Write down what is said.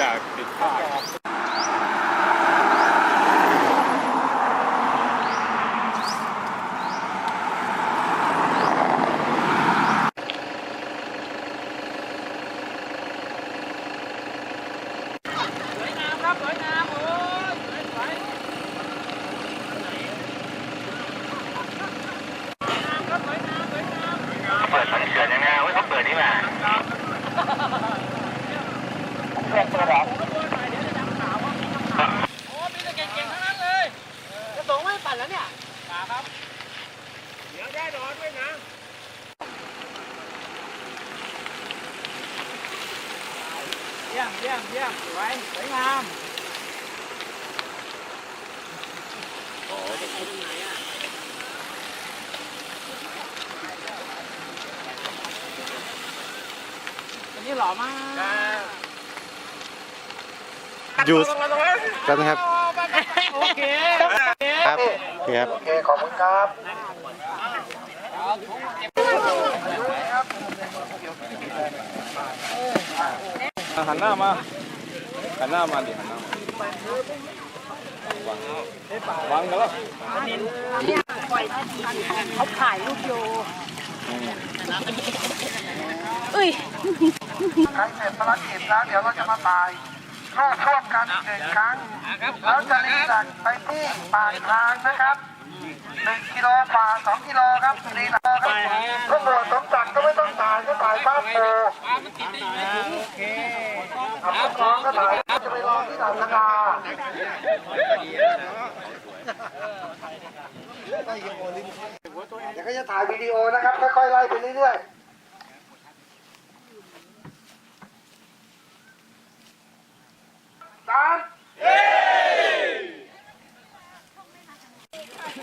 ด่าติดป้ายเปิดสังเกตยังไงว่าเขาเปิดนี่มา เดี๋ยวได้ดอนด้วยนะเยี่ยมเยี่ยมเยี่ยมสวยสวยงามอันนี้หล่อมากอยู่กันนะครับ โอเค ครับครับ โอเค ขอบคุณครับ หันหน้ามา หันหน้ามาดิหันหน้ามาวางกันแล้วเขาถ่ายรูปโยเอ้ยใครเสร็จภารกิจแล้วเดี๋ยวเราจะมาตายเข้าช่วมกันหนึ่งครั้งแล้วจะรีดักไปที่ปากทางนะครับ หนึ่งกิโลป่าสองกิโลครับรีดักครับก็หมวดสมศักดิ์ก็ไม่ต้องตายก็ตายป้าปูโอเครับรถน้องก็ตายจะไปรอที่ด่านสกาเดี๋ยวก็จะถ่ายวิดีโอนะครับค่อยๆไล่ไปเรื่อยๆ ไป